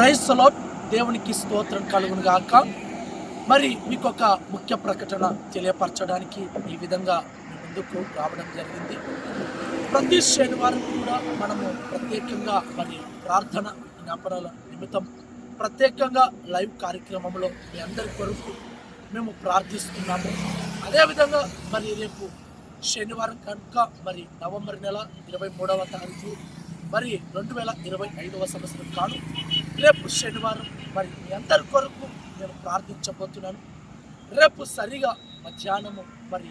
క్రైస్తలో దేవునికి స్తోత్రం కలుగును గాక. మరి మీకు ఒక ముఖ్య ప్రకటన తెలియపరచడానికి ఈ విధంగా ముందుకు రావడం జరిగింది. ప్రతి శనివారం కూడా మనము ప్రత్యేకంగా మరి ప్రార్థన జ్ఞాపనాల నిమిత్తం ప్రత్యేకంగా లైవ్ కార్యక్రమంలో మీ అందరి కొరకు మేము ప్రార్థిస్తున్నాము. అదేవిధంగా మరి రేపు శనివారం కనుక మరి నవంబర్ నెల ఇరవై మూడవ తారీఖు మరి రెండు వేల ఇరవై ఐదవ సంవత్సరం కాను రేపు శనివారం మరి మీ అందరి కొరకు నేను ప్రార్థించబోతున్నాను. రేపు సరిగా మధ్యాహ్నము మరి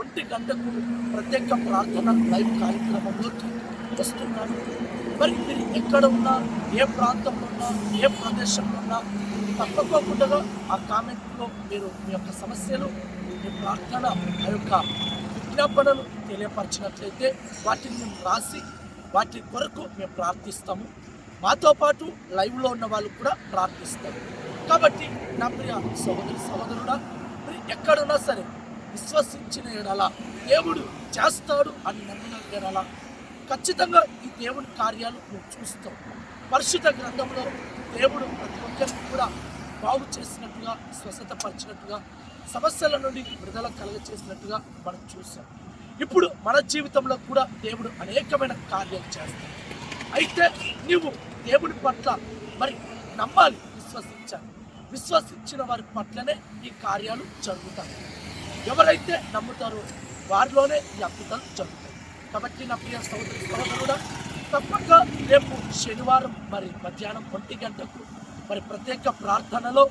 ఒంటి గంటకు ప్రత్యేక ప్రార్థన లైవ్ కార్యక్రమంలోకి వస్తున్నాను. మరి మీరు ఎక్కడ ఉన్నా ఏ ప్రాంతంలో ఉన్నా ఏ ప్రదేశంలో ఉన్నా తప్పకోకుండా ఆ కామెంట్లో మీరు మీ యొక్క సమస్యలు మీ ప్రార్థన ఆ యొక్క విజ్ఞాపనలు తెలియపరిచినట్లయితే వాటిని మేము రాసి వాటి కొరకు మేము ప్రార్థిస్తాము. మాతో పాటు లైవ్లో ఉన్న వాళ్ళు కూడా ప్రార్థిస్తారు. కాబట్టి నా ప్రియ సహోదరి సహోదరుడా ఎక్కడున్నా సరే విశ్వసించిన ఎడల దేవుడు చేస్తాడు అని నమ్మిన ఎడల ఖచ్చితంగా ఈ దేవుని కార్యాలు మేము చూస్తాం. పరిశుద్ధ గ్రంథంలో దేవుడు ప్రతి ఒక్కరికి కూడా బాగు చేసినట్టుగా స్వస్థతపరిచినట్టుగా సమస్యల నుండి విడుదల కలగచేసినట్టుగా మనం చూసాం. ఇప్పుడు మన జీవితంలో కూడా దేవుడు అనేకమైన కార్యాలు చేస్తాడు. అయితే నీవు దేవుని పట్ల మరి నమ్మాలి విశ్వసించాలి. విశ్వసించిన వారి పట్లనే ఈ కార్యాలు జరుగుతాయి. ఎవరైతే నమ్ముతారో వారిలోనే ఈ అద్భుతాలు జరుగుతాయి. కాబట్టి నా ప్రియ సహోదరి సహోదరుడా తప్పక రేపు శనివారం మరి మధ్యాహ్నం ఒంటి గంటకు మరి ప్రత్యేక ప్రార్థనలో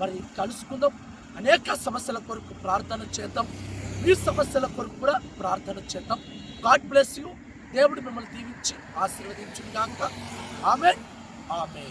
మరి కలుసుకుందాం. అనేక సమస్యల కొరకు ప్రార్థన చేద్దాం. మీ సమస్యల కొరకు కూడా ప్రార్థన చేద్దాం. God bless you. దేవుడు మిమ్మల్ని దీవించి ఆశీర్వదించుగాక ఆమె ఆమె